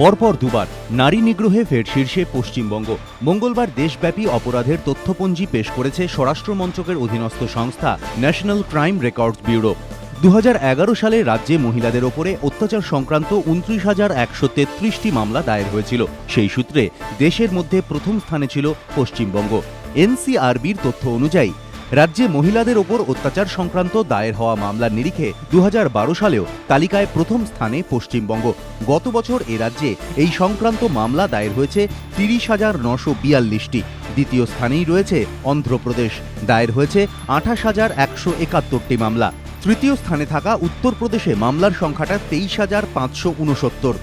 পরপর দুবার নারী নিগ্রহে ফের শীর্ষে পশ্চিমবঙ্গ। মঙ্গলবার দেশব্যাপী অপরাধের তথ্যপঞ্জি পেশ করেছে স্বরাষ্ট্র মন্ত্রকের অধীনস্থ সংস্থা ন্যাশনাল ক্রাইম রেকর্ডস ব্যুরো। দু হাজার এগারো সালে রাজ্যে মহিলাদের ওপরে অত্যাচার সংক্রান্ত উনত্রিশ হাজার একশো তেত্রিশটি মামলা দায়ের হয়েছিল। সেই সূত্রে দেশের মধ্যে প্রথম স্থানে ছিল পশ্চিমবঙ্গ। এনসিআরবির তথ্য অনুযায়ী রাজ্যে মহিলাদের ওপর অত্যাচার সংক্রান্ত দায়ের হওয়া মামলার নিরিখে দু হাজার বারো সালেও তালিকায় প্রথম স্থানে পশ্চিমবঙ্গ। গত বছর এ রাজ্যে এই সংক্রান্ত মামলা দায়ের হয়েছে তিরিশ হাজার নশো বিয়াল্লিশটি। দ্বিতীয় স্থানেই রয়েছে অন্ধ্রপ্রদেশ। দায়ের হয়েছে আঠাশ হাজার একশো একাত্তরটি মামলা। তৃতীয় স্থানে থাকা উত্তরপ্রদেশে মামলার সংখ্যাটা তেইশ হাজার পাঁচশো উনসত্তর।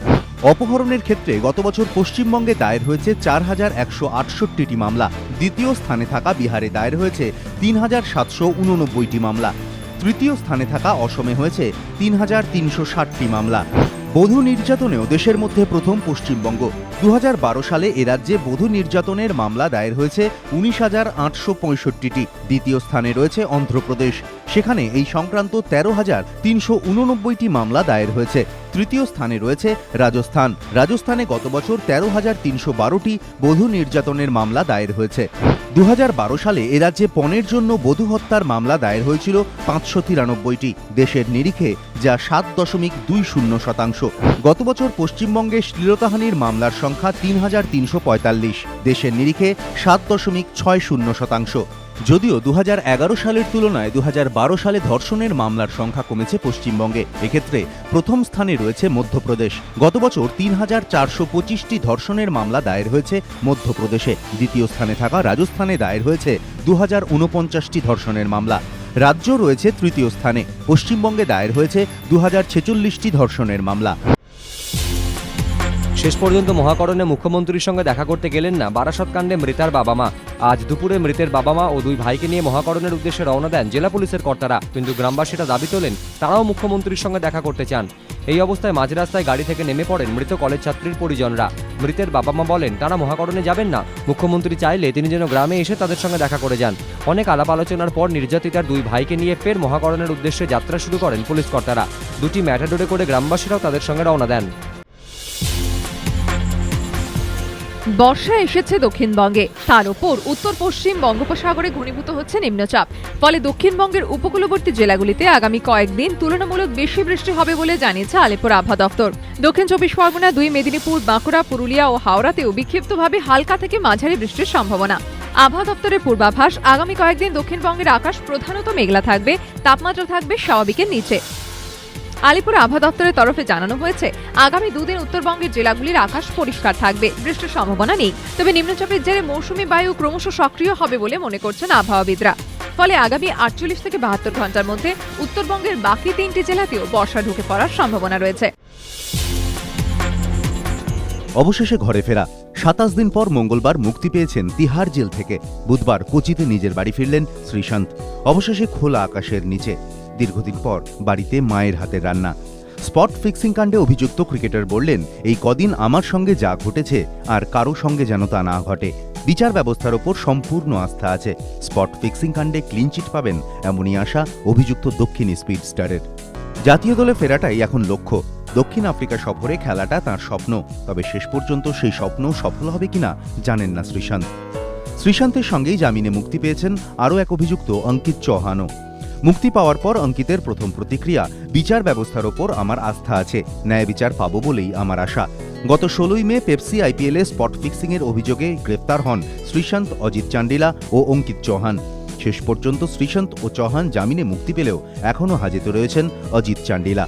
অপহরণের ক্ষেত্রে গত বছর পশ্চিমবঙ্গে দায়ের হয়েছে চার হাজার একশো আটষট্টিটি মামলা। দ্বিতীয় স্থানে থাকা বিহারে দায়ের হয়েছে তিন হাজার সাতশো উননব্বইটি মামলা। তৃতীয় স্থানে থাকা অসমে হয়েছে তিন হাজার তিনশো ষাটটি মামলা। বধূ নির্যাতনেও দেশের মধ্যে প্রথম পশ্চিমবঙ্গ। দু হাজার বারো সালে এ রাজ্যে বধূ নির্যাতনের মামলা দায়ের হয়েছে উনিশ হাজার আটশো পঁয়ষট্টিটি। দ্বিতীয় স্থানে রয়েছে অন্ধ্রপ্রদেশ। সেখানে এই সংক্রান্ত তেরো হাজার তিনশো উননব্বইটি মামলা দায়ের হয়েছে। তৃতীয় স্থানে রয়েছে রাজস্থান। রাজস্থানে গত বছর তেরো হাজার তিনশো বারোটি বধূ নির্যাতনের মামলা দায়ের হয়েছে। দু হাজার বারো সালে এ রাজ্যে পণের জন্য বধূ হত্যার মামলা দায়ের হয়েছিল পাঁচশো তিরানব্বইটি দেশের নিরিখে, যা সাত দশমিক দুই শূন্য শতাংশ। গত বছর পশ্চিমবঙ্গে শ্লীলতাহানির মামলার সংখ্যা তিন হাজার তিনশো পঁয়তাল্লিশ। দেশের নিরিখে সাত দশমিক ছয় শূন্য শতাংশ। যদিও দু হাজার এগারো সালের তুলনায় দু হাজার বারো সালে ধর্ষণের মামলার সংখ্যা কমেছে পশ্চিমবঙ্গে। এক্ষেত্রে প্রথম স্থানে রয়েছে মধ্যপ্রদেশ। গত বছর তিন হাজার চারশো পঁচিশটি ধর্ষণের মামলা দায়ের হয়েছে মধ্যপ্রদেশে। দ্বিতীয় স্থানে থাকা রাজস্থানে দায়ের হয়েছে দু হাজার ঊনপঞ্চাশটি ধর্ষণের মামলা। রাজ্য রয়েছে তৃতীয় স্থানে। পশ্চিমবঙ্গে দায়ের হয়েছে দু হাজার ছেচল্লিশটি ধর্ষণের মামলা। শেষ পর্যন্ত মহাকরণে মুখ্যমন্ত্রীর সঙ্গে দেখা করতে গেলেন না বারাসত কাণ্ডে মৃতার বাবা মা। আজ দুপুরে মৃতের বাবা মা ও দুই ভাইকে নিয়ে মহাকরণের উদ্দেশ্যে রওনা দেন জেলা পুলিশের কর্তারা। কিন্তু গ্রামবাসীরা দাবি তোলেন, তারাও মুখ্যমন্ত্রীর সঙ্গে দেখা করতে চান। এই অবস্থায় মাঝ রাস্তায় গাড়ি থেকে নেমে পড়েন মৃত কলেজ ছাত্রীর পরিজনরা। মৃতের বাবা মা বলেন, তারা মহাকরণে যাবেন না। মুখ্যমন্ত্রী চাইলে তিনি যেন গ্রামে এসে তাদের সঙ্গে দেখা করে যান। অনেক আলাপ আলোচনার পর নির্যাতিতার দুই ভাইকে নিয়ে ফের মহাকরণের উদ্দেশ্যে যাত্রা শুরু করেন পুলিশ কর্তারা। দুটি ম্যাটাডোরে করে গ্রামবাসীরাও তাদের সঙ্গে রওনা দেন। বর্ষা এসেছে দক্ষিণবঙ্গে। তার ওপর উত্তর পশ্চিম বঙ্গোপসাগরে ঘনীভূত হচ্ছে নিম্নচাপ। ফলে দক্ষিণবঙ্গের উপকূলবর্তী জেলাগুলিতে আগামী কয়েকদিন তুলনামূলক বেশি বৃষ্টি হবে বলে জানিয়েছে আলিপুর আবহাওয়া দপ্তর। দক্ষিণ চব্বিশ পরগনা, দুই মেদিনীপুর, বাঁকুড়া, পুরুলিয়া ও হাওড়াতেও বিক্ষিপ্তভাবে হালকা থেকে মাঝারি বৃষ্টির সম্ভাবনা। আবহাওয়া দপ্তরের পূর্বাভাস, আগামী কয়েকদিন দক্ষিণবঙ্গের আকাশ প্রধানত মেঘলা থাকবে, তাপমাত্রা থাকবে স্বাভাবিকের নিচে। আলিপুর আবহাওয়া দপ্তরের তরফে জানানো হয়েছে, আগামী দুদিন উত্তরবঙ্গের জেলাগুলির আকাশ পরিষ্কার থাকবে, বৃষ্টির সম্ভাবনা নেই। তবে নিম্নচাপের জেরে মৌসুমী বায়ু ক্রমশ সক্রিয় হবে বলে মনে করছেন আবহাওয়াবিদরা। ফলে আগামী আটচল্লিশ থেকে বাহাত্তর ঘণ্টার মধ্যে উত্তরবঙ্গের বাকি তিনটি জেলাতেও বর্ষা ঢুকে পড়ার সম্ভাবনা রয়েছে। অবশেষে ঘরে ফেরা। সাতাশ দিন পর মঙ্গলবার মুক্তি পেয়েছেন তিহার জেল থেকে। বুধবার কোচিতে নিজের বাড়ি ফিরলেন শ্রীশান্ত। অবশেষে খোলা আকাশের নিচে। দীর্ঘদিন পর বাড়িতে মায়ের হাতের রান্না। স্পট ফিক্সিং কাণ্ডে অভিযুক্ত ক্রিকেটার বললেন, এই কদিন আমার সঙ্গে যা ঘটেছে আর কারও সঙ্গে যেন তা না ঘটে। বিচার ব্যবস্থার ওপর সম্পূর্ণ আস্থা আছে। স্পট ফিক্সিং কাণ্ডে ক্লিনচিট পাবেন এমনই আশা অভিযুক্ত দক্ষিণ স্পিড স্টারের। জাতীয় দলে ফেরাটাই এখন লক্ষ্য। দক্ষিণ আফ্রিকা সফরে খেলাটা তার স্বপ্ন। তবে শেষ পর্যন্ত সেই স্বপ্ন সফল হবে কিনা জানেন না শ্রীশান্ত। শ্রীশান্তের সঙ্গেই জামিনে মুক্তি পেয়েছেন আরও এক অভিযুক্ত অঙ্কিত চৌহানও। মুক্তি পাওয়ার পর অঙ্কিতের প্রথম প্রতিক্রিয়া, বিচার ব্যবস্থার ওপর আমার আস্থা আছে, ন্যায় বিচার পাবো বলেই আমার আশা। গত ষোলোই মে পেপসি আইপিএলে স্পট ফিক্সিংয়ের অভিযোগে গ্রেফতার হন শ্রীশান্ত অজিত চান্ডিলা ও অঙ্কিত চৌহান। শেষ পর্যন্ত শ্রীশান্ত ও চৌহান জামিনে মুক্তি পেলেও এখনও হাজতে রয়েছেন অজিত চান্ডিলা।